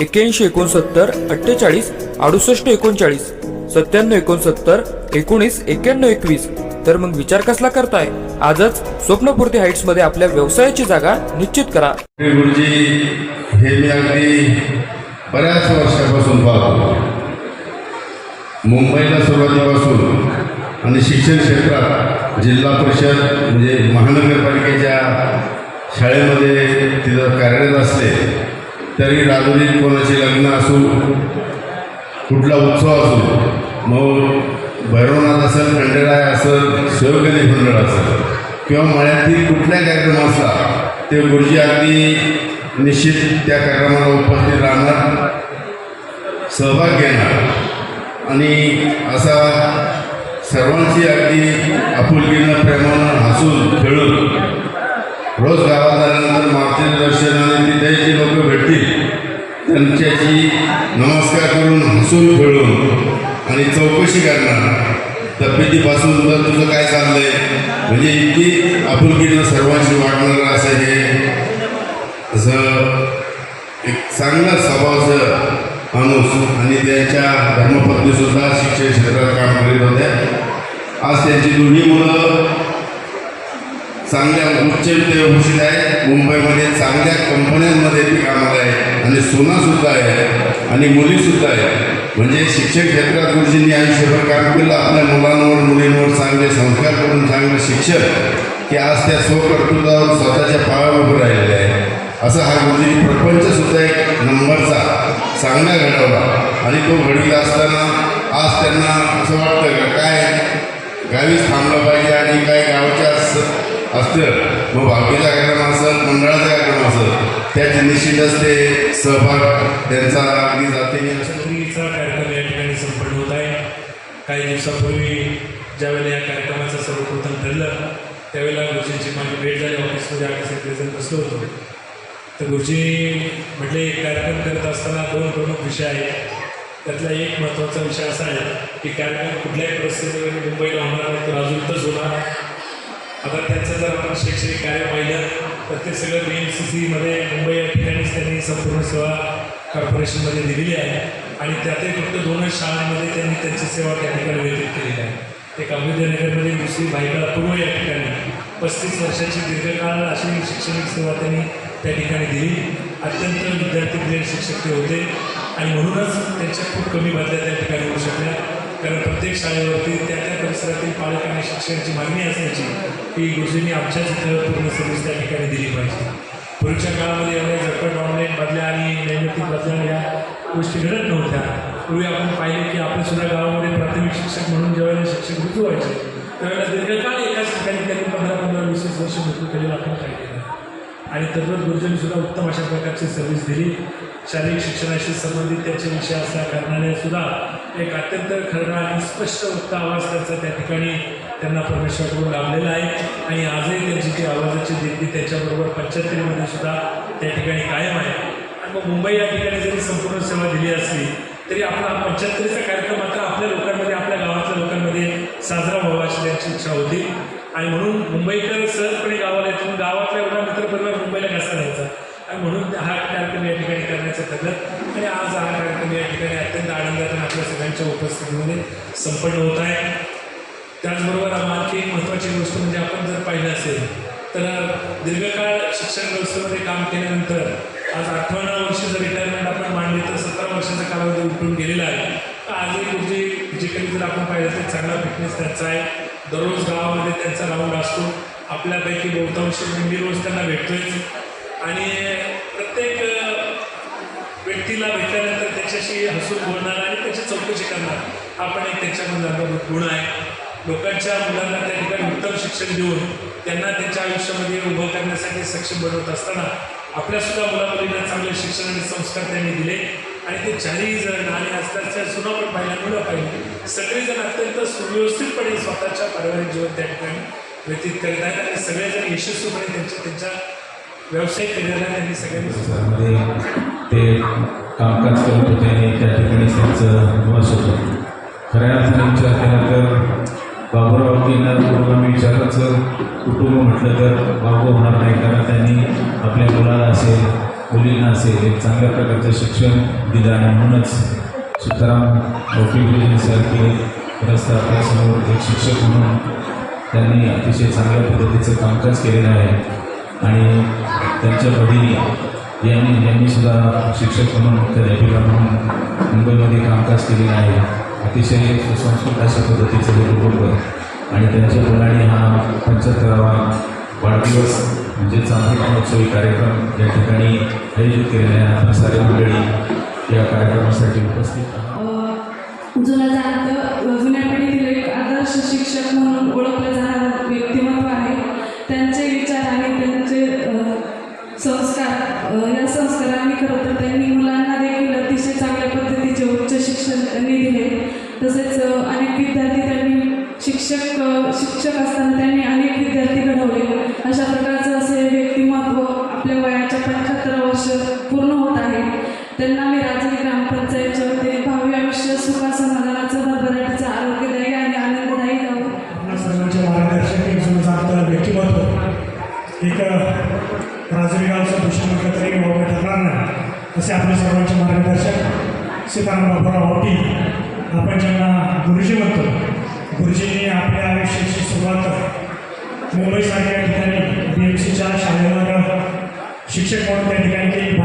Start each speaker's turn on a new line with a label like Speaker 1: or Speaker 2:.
Speaker 1: एक्क्याऐंशी एकोणसत्तर अठ्ठेचाळीस अडुसष्ट एकोणचाळीस सत्त्याण्णव एकोणसत्तर एकोणीस एक्क्याण्णव एकवीस. तर मग विचार कसला करताय? आजच स्वप्नपूर्ती हाईट्समध्ये आपल्या व्यवसायाची जागा निश्चित करा.
Speaker 2: गुरुजी हे मी अगदी बऱ्याच वर्षापासून पाहतो. मुंबईला सुरुवातीपासून आणि शिक्षण क्षेत्रात जिल्हा परिषद म्हणजे महानगरपालिकेच्या शाळेमध्ये तिथं कार्यरत असले तरी राजूरीत कोणाचे लग्न असो कुठला उत्सव असो मग भैरवनाथ असेल खंडेराय असेल शिवगणी मंडळ असेल किंवा मळ्यातील कुठला कार्यक्रम असला ते गुरुजी अगदी निश्चित त्या कार्यक्रमाला उपस्थित राहणार सहभाग घेणार. आणि असा सर्वांची अगदी आपुलकीनं प्रेमानं हसून खेळून रोज गावात त्यांच्याशी नमस्कार करून हसून खेळून आणि चौकशी करणार. तब्येतीपासून तर तुझं काय चाललंय? म्हणजे इतकी आपुलकीनं सर्वांशी वागणारं असं हे असं एक चांगला स्वभावाचं माणूस आणि त्यांच्या धर्मपत्नीसुद्धा शिक्षण क्षेत्रात काम करीत होत्या. आज त्यांची दोन्ही मुलं चांगल्या उच्च व्यवस्थित आहेत. मुंबईमध्ये चांगल्या कंपन्यांमध्ये ती कामाला आहे. आणि सोनासुद्धा आहे. आणि मुलीसुद्धा आहे. म्हणजे शिक्षण क्षेत्रात गुरुजींनी आयुष्यभर काम केलं. आपल्या मुलांवर मुलींवर चांगले संस्कार करून चांगले शिक्षण की आज त्या स्वकर्तृत्वावर स्वतःच्या पायावर उभं राहिलेले आहे. असा हा गुरुजी प्रपंचसुद्धा एक नंबरचा चांगला घडवला. आणि तो घडीला असताना आज त्यांना असं वाटतं का काय गावीच थांबलं पाहिजे आणि काय असतं. मग भावकीचा कार्यक्रम असेल मंडळाचा कार्यक्रम असेल त्यात निश्चितच असते सहभाग त्यांचा अगदी जाते. असतो
Speaker 3: कार्यक्रम या ठिकाणी संपन्न होत आहे. काही दिवसापूर्वी ज्यावेळेला या कार्यक्रमाचं सर्वप्रथम ठरलं त्यावेळेला गुरुजींची माझी भेट झाली. ऑफिसमध्ये आम्ही सगळेजण बसलो होतो. तर गुरुजी म्हटले कार्यक्रम करत असताना दोन प्रमुख विषय आहेत. त्यातला एक महत्त्वाचा विषय असा आहे की कार्यक्रम कुठल्याही परिस्थितीमध्ये मुंबईला होणार नाही तर अजून तर होणार. आता त्यांचं जर आपण शैक्षणिक कार्य पाहिलं तर ते सगळं बी एम सी सीमध्ये मुंबई या ठिकाणीच त्यांनी संपूर्ण सेवा कॉर्पोरेशनमध्ये दिलेली आहे. आणि त्यातही फक्त दोनच शाळांमध्ये त्यांनी त्यांची सेवा त्या ठिकाणी व्यतीत केलेली आहे. एक अमृतनगरमध्ये दुसरी भाईला पूर्व या ठिकाणी. पस्तीस वर्षाची दीर्घकाळ अशी शैक्षणिक सेवा त्यांनी त्या ठिकाणी दिली. अत्यंत विद्यार्थी प्रिय शिक्षक ते होते. आणि म्हणूनच त्यांच्या खूप कमी बदल्या त्या ठिकाणी होऊ शकल्या. कारण प्रत्येक शाळेवरती त्या त्या परिसरातील पालक आणि शिक्षकांची मागणी असायची की गुरुजींनी आमच्याच इथं पूर्ण सर्व्हिस त्या ठिकाणी दिली पाहिजे. पूर्वीच्या काळामध्ये एवढ्या झटपट ऑनलाईन बदल्या आणि नैमित्तिक बदल्या या गोष्टी घडत नव्हत्या. पूर्वी आपण पाहिले की आपण सुद्धा गावामध्ये प्राथमिक शिक्षक म्हणून ज्यावेळेला शिक्षक मृत्यू व्हायचे त्यावेळेला दीर्घकाळ एकाच ठिकाणी त्यांनी पंधरा पंधरा वीस वीस वर्ष नोकरी केलेला आपण काय केलं आणि तद्वत गुरुजींनी सुद्धा उत्तम अशा प्रकारची सर्व्हिस दिली. शारीरिक शिक्षणाशी संबंधित त्याचे विषय असल्या कारणाने सुद्धा एक अत्यंत खरं आणि स्पष्ट वक्ता आवाज त्यांचा त्या ठिकाणी त्यांना परमेश्वराकडून लाभलेला आहे. आणि आजही त्यांची जी आवाजाची दिग्गी त्याच्याबरोबर पंच्याहत्तरीमध्ये सुद्धा त्या ठिकाणी कायम आहे. आणि मग मुंबई या ठिकाणी जरी संपूर्ण सेवा दिली असली तरी आपला हा पंच्याहत्तरीचा कार्यक्रम मात्र आपल्या लोकांमध्ये आपल्या गावातल्या लोकांमध्ये साजरा व्हावा अशी त्यांची इच्छा होती. आणि म्हणून मुंबईकर सहजपणे गावाला येतो गावातला एवढा मित्रपरिवार मुंबईला कसा द्यायचा आणि म्हणून हा कार्यक्रम या ठिकाणी करण्याचं ठरलं आणि आज हा कार्यक्रम या ठिकाणी अत्यंत आनंदात आपल्या सगळ्यांच्या उपस्थितीमध्ये संपन्न होत आहे. त्याचबरोबर आणखी एक महत्त्वाची गोष्ट म्हणजे आपण जर पाहिलं असेल तर दीर्घकाळ शिक्षण व्यवस्थेमध्ये काम केल्यानंतर आज अठ्ठावन्न वर्षाचं रिटायरमेंट आपण मांडली तर सतरा वर्षाचा कालावधी उठून गेलेला आहे. तर आजही तुमची फिजिकली जर आपण पाहिलं तर चांगला फिटनेस त्यांचा आहे. दररोज गावामध्ये त्यांचा राऊंड असतो. आपल्यापैकी बहुतांश मंदिर रोज त्यांना भेटतोय आणि प्रत्येक व्यक्तीला भेटल्यानंतर त्याच्याशी हसून बोलणार आणि त्याची चौकशी करणार. हा पण एक त्याच्यामध्ये गुण आहे. लोकांच्या मुलांना त्या ठिकाणी उत्तम शिक्षण देऊन त्यांना त्यांच्या आयुष्यामध्ये उभं करण्यासाठी सक्षम बनवत असताना आपल्यासुद्धा मुलामुलींना चांगले शिक्षण आणि संस्कार त्यांनी दिले. आणि ते चारही जण आणि आजकालच्या सुना पण पाहिल्या मुलं पाहिजे सगळेजण अत्यंत सुव्यवस्थितपणे स्वतःच्या पारिवारिक जीवन त्या ठिकाणी व्यतीत करीत आहेत आणि सगळेजण यशस्वीपणे त्यांच्या त्यांच्या व्यावसायिक करिअरला त्यांनी सगळ्यांनी
Speaker 4: मध्ये ते कामकाज करत होते आणि त्या ठिकाणी त्यांचं निवास होतं. खऱ्या अर्थाने विचार केला तर बाबूरावजींना पूर्ण मी विचाराचं कुटुंब म्हटलं तर बाबू होणार नाही कारण त्यांनी आपल्या मुलाला असेल मुलींना असेल एक चांगल्या प्रकारचं शिक्षण दिलं आणि म्हणूनच सुताराम सारखे रस्ता आपल्यासमोर एक शिक्षक म्हणून त्यांनी अतिशय चांगल्या पद्धतीचं कामकाज केलेलं आहे. आणि त्यांच्या वडील यांनी यांनी सुद्धा शिक्षक म्हणून मुख्याध्यापिका म्हणून मुंबईमध्ये कामकाज केलेलं आहे. अतिशय सुसंस्कृत अशा पद्धतीचं हे कुटुंब आणि त्यांच्या मुलाने हा पंच्याहत्तरावा वाढदिवस म्हणजे चांगली महोत्सवी कार्यक्रम या ठिकाणी आयोजित केलेला आहे. आपण सारे मंडळी या कार्यक्रमासाठी उपस्थित आहात.
Speaker 5: तसेच अनेक विद्यार्थी त्यांनी शिक्षक शिक्षक असताना त्यांनी अनेक विद्यार्थी घडवले अशा प्रकारचं असे व्यक्तिमत्व आपल्या वयाच्या पंच्याहत्तर वर्ष पूर्ण होत आहे. त्यांना मी राजनी ग्रामपंचायतच्या वतीने भावी आयुष्य सुखा समाधानाचं भरभराटीचं आरोग्यदायी आणि आनंददायी
Speaker 6: सर्वांचे मार्गदर्शक व्यक्तिमत्व. एक राजरी गावचं भूषण म्हटलं तरी ठरणार नाही. तसे आपल्या सर्वांचे मार्गदर्शक सीताराम बाबूराव आवटी. आपण ज्यांना गुरुजी म्हणतो. गुरुजींनी आपल्या आयुष्याची सुरुवात मुंबईसारख्या ठिकाणी बी एम सीच्या शाळेवर शिक्षक म्हणून त्या ठिकाणी केली.